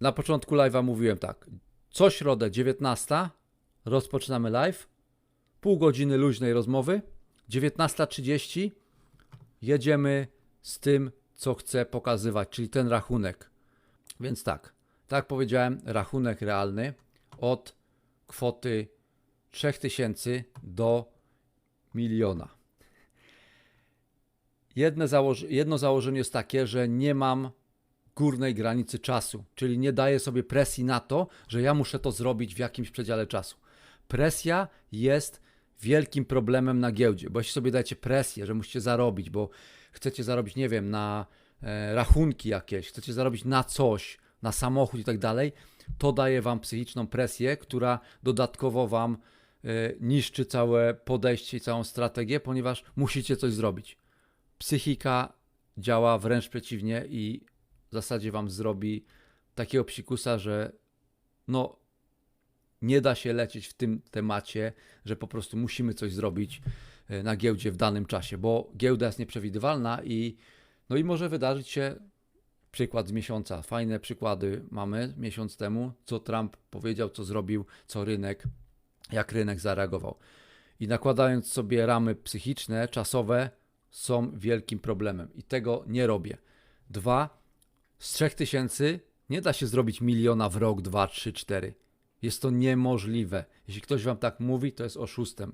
na początku live'a mówiłem tak. Co środę 19 rozpoczynamy live. Pół godziny luźnej rozmowy. 19.30 jedziemy z tym, co chcę pokazywać, czyli ten rachunek. Więc tak, tak powiedziałem, rachunek realny od kwoty 3000 do miliona. Jedne założ- jedno założenie jest takie, że nie mam górnej granicy czasu, czyli nie daję sobie presji na to, że ja muszę to zrobić w jakimś przedziale czasu. Presja jest wielkim problemem na giełdzie, bo jeśli sobie dajecie presję, że musicie zarobić, bo chcecie zarobić, nie wiem, na e, rachunki jakieś, chcecie zarobić na coś, na samochód i tak dalej, to daje wam psychiczną presję, która dodatkowo wam e, niszczy całe podejście i całą strategię, ponieważ musicie coś zrobić. Psychika działa wręcz przeciwnie i w zasadzie wam zrobi takiego psikusa, że no nie da się lecieć w tym temacie, że po prostu musimy coś zrobić e, na giełdzie w danym czasie, bo giełda jest nieprzewidywalna i no i może wydarzyć się przykład z miesiąca. Fajne przykłady mamy miesiąc temu, co Trump powiedział, co zrobił, co rynek, jak rynek zareagował. I nakładając sobie ramy psychiczne, czasowe, są wielkim problemem i tego nie robię. Dwa, z 3000 nie da się zrobić miliona w rok, dwa, trzy, cztery. Jest to niemożliwe. Jeśli ktoś wam tak mówi, to jest oszustem.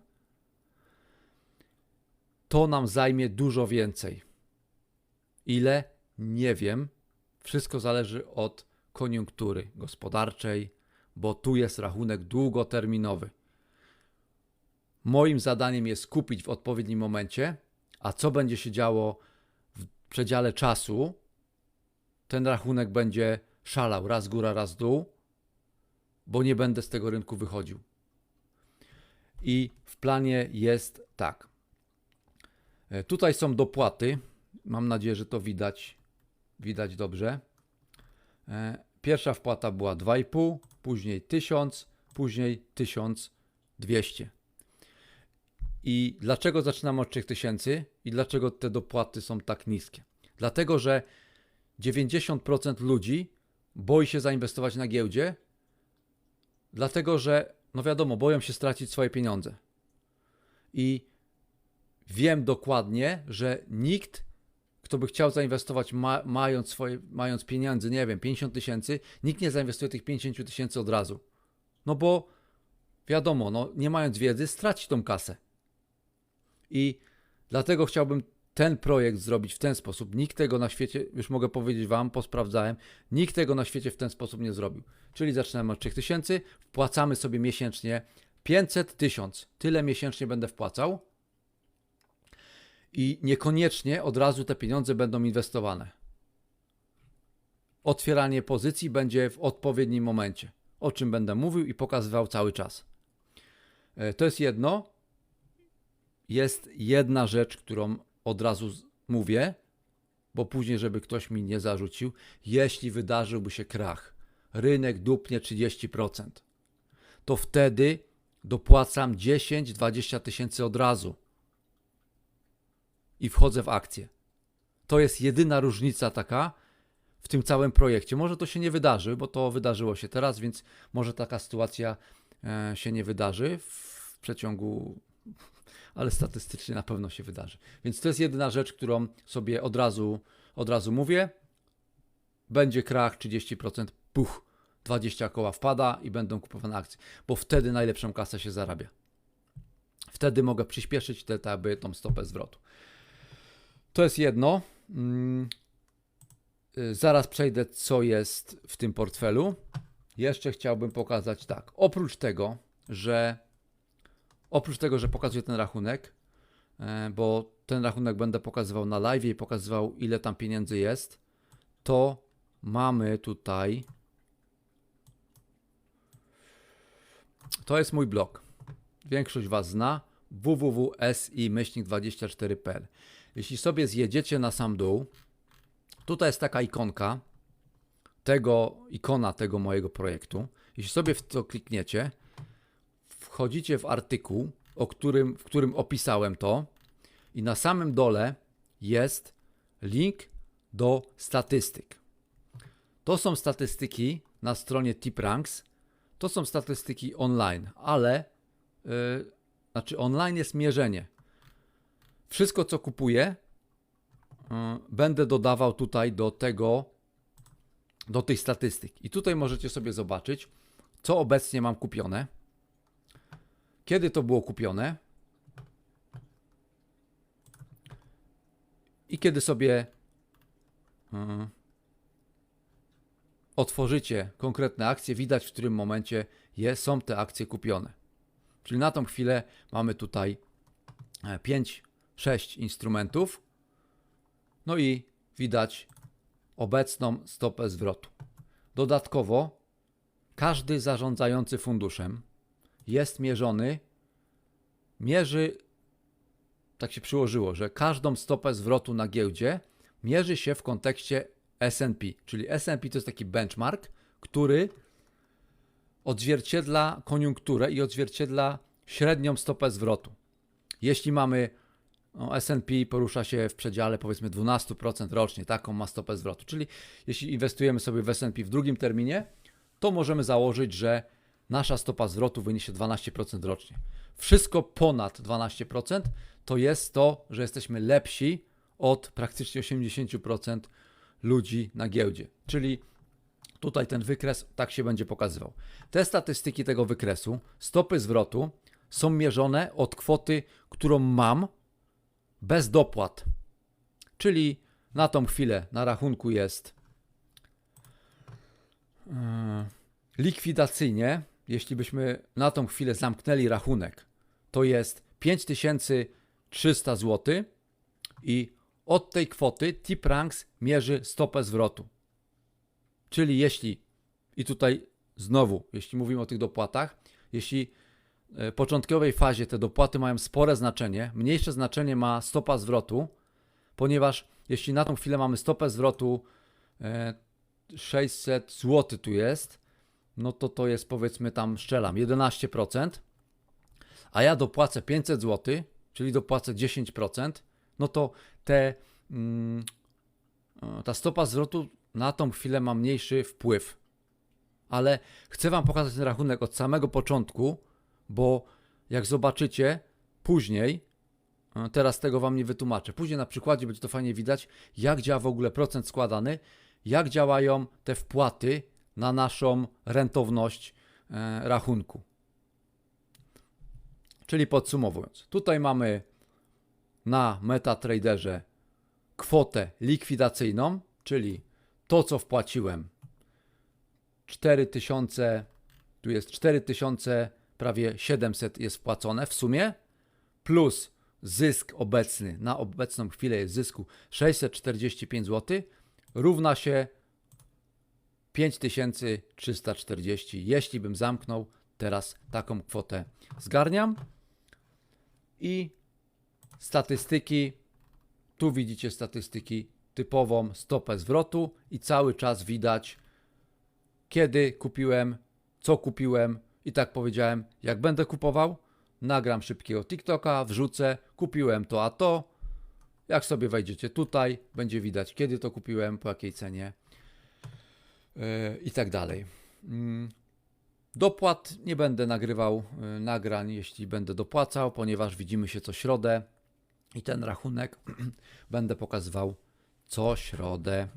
To nam zajmie dużo więcej. Ile? Nie wiem. Wszystko zależy od koniunktury gospodarczej, bo tu jest rachunek długoterminowy. Moim zadaniem jest kupić w odpowiednim momencie, a co będzie się działo w przedziale czasu, ten rachunek będzie szalał raz góra, raz dół, bo nie będę z tego rynku wychodził. I w planie jest tak. E, Tutaj są dopłaty. Mam nadzieję, że to widać. Widać dobrze. E, Pierwsza wpłata była 2,5, później 1000, później 1200. I dlaczego zaczynamy od 3000 i dlaczego te dopłaty są tak niskie? Dlatego, że 90% ludzi boi się zainwestować na giełdzie, dlatego że, no wiadomo, boją się stracić swoje pieniądze. I wiem dokładnie, że nikt, kto by chciał zainwestować, ma, mając, swoje, mając pieniędzy, nie wiem, 50 tysięcy, nikt nie zainwestuje tych 50 tysięcy od razu. No bo wiadomo, no, nie mając wiedzy, straci tą kasę. I dlatego chciałbym ten projekt zrobić w ten sposób. Nikt tego na świecie, już mogę powiedzieć Wam, posprawdzałem, nikt tego na świecie w ten sposób nie zrobił. Czyli zaczynamy od 3000, wpłacamy sobie miesięcznie 500 tysiąc. Tyle miesięcznie będę wpłacał. I niekoniecznie od razu te pieniądze będą inwestowane. Otwieranie pozycji będzie w odpowiednim momencie, o czym będę mówił i pokazywał cały czas. E, To jest jedno. Jest jedna rzecz, którą od razu mówię, bo później, żeby ktoś mi nie zarzucił, jeśli wydarzyłby się krach, rynek dupnie 30%, to wtedy dopłacam 10-20 tysięcy od razu i wchodzę w akcję. To jest jedyna różnica taka w tym całym projekcie. Może to się nie wydarzy, bo to wydarzyło się teraz, więc może taka sytuacja e, się nie wydarzy w przeciągu ale statystycznie na pewno się wydarzy. Więc to jest jedyna rzecz, którą sobie od razu, od razu mówię. Będzie krach 30%, puch, 20 koła wpada i będą kupowane akcje, bo wtedy najlepszą kasę się zarabia. Wtedy mogę przyspieszyć te, te, aby tą stopę zwrotu. To jest jedno. Mm, y, Zaraz przejdę, co jest w tym portfelu. Jeszcze chciałbym pokazać tak. Oprócz tego, że Oprócz tego, że pokazuję ten rachunek, e, bo ten rachunek będę pokazywał na live i pokazywał ile tam pieniędzy jest, to mamy tutaj. To jest mój blog. Większość Was zna www.si-24.pl. Jeśli sobie zjedziecie na sam dół, tutaj jest taka ikonka tego, ikona tego mojego projektu. Jeśli sobie w to klikniecie, wchodzicie w artykuł, o którym, w którym opisałem to, i na samym dole jest link do statystyk. To są statystyki na stronie TipRanks, to są statystyki online, ale yy, znaczy online jest mierzenie. Wszystko, co kupuję, yy, będę dodawał tutaj do tego, do tych statystyk. I tutaj możecie sobie zobaczyć, co obecnie mam kupione, kiedy to było kupione i kiedy sobie yy, otworzycie konkretne akcje, widać w którym momencie je, są te akcje kupione. Czyli na tą chwilę mamy tutaj 5-6 instrumentów. No i widać obecną stopę zwrotu. Dodatkowo każdy zarządzający funduszem jest mierzony, mierzy, tak się przyłożyło, że każdą stopę zwrotu na giełdzie mierzy się w kontekście S&P, czyli S&P to jest taki benchmark, który odzwierciedla koniunkturę i odzwierciedla średnią stopę zwrotu. Jeśli mamy no, S&P porusza się w przedziale powiedzmy 12% rocznie, taką ma stopę zwrotu. Czyli jeśli inwestujemy sobie w S&P w drugim terminie, to możemy założyć, że nasza stopa zwrotu wyniesie 12% rocznie. Wszystko ponad 12% to jest to, że jesteśmy lepsi od praktycznie 80% ludzi na giełdzie. Czyli tutaj ten wykres tak się będzie pokazywał. Te statystyki tego wykresu, stopy zwrotu są mierzone od kwoty, którą mam bez dopłat. Czyli na tą chwilę na rachunku jest yy, likwidacyjnie, jeśli byśmy na tą chwilę zamknęli rachunek, to jest 5300 zł i od tej kwoty TipRanks mierzy stopę zwrotu. Czyli jeśli, i tutaj znowu, jeśli mówimy o tych dopłatach, jeśli w początkowej fazie te dopłaty mają spore znaczenie, mniejsze znaczenie ma stopa zwrotu, ponieważ jeśli na tą chwilę mamy stopę zwrotu 600 zł tu jest, no to to jest powiedzmy tam szczelam 11%, a ja dopłacę 500 zł, czyli dopłacę 10%, no to te, mm, ta stopa zwrotu na tą chwilę ma mniejszy wpływ. Ale chcę Wam pokazać ten rachunek od samego początku, bo jak zobaczycie później, teraz tego Wam nie wytłumaczę, później na przykładzie będzie to fajnie widać, jak działa w ogóle procent składany, jak działają te wpłaty na naszą rentowność e, rachunku. Czyli podsumowując, tutaj mamy na MetaTraderze kwotę likwidacyjną, czyli to, co wpłaciłem 4000, tu jest 4000, prawie 700 jest wpłacone w sumie, plus zysk obecny, na obecną chwilę jest zysku 645 zł, równa się 5340. Jeśli bym zamknął, teraz taką kwotę zgarniam. I statystyki, tu widzicie statystyki, typową stopę zwrotu i cały czas widać, kiedy kupiłem, co kupiłem i tak powiedziałem, jak będę kupował, nagram szybkiego TikToka, wrzucę, kupiłem to a to. Jak sobie wejdziecie tutaj, będzie widać, kiedy to kupiłem, po jakiej cenie i tak dalej. Yy. Dopłat nie będę nagrywał yy, nagrań, jeśli będę dopłacał, ponieważ widzimy się co środę i ten rachunek będę pokazywał co środę.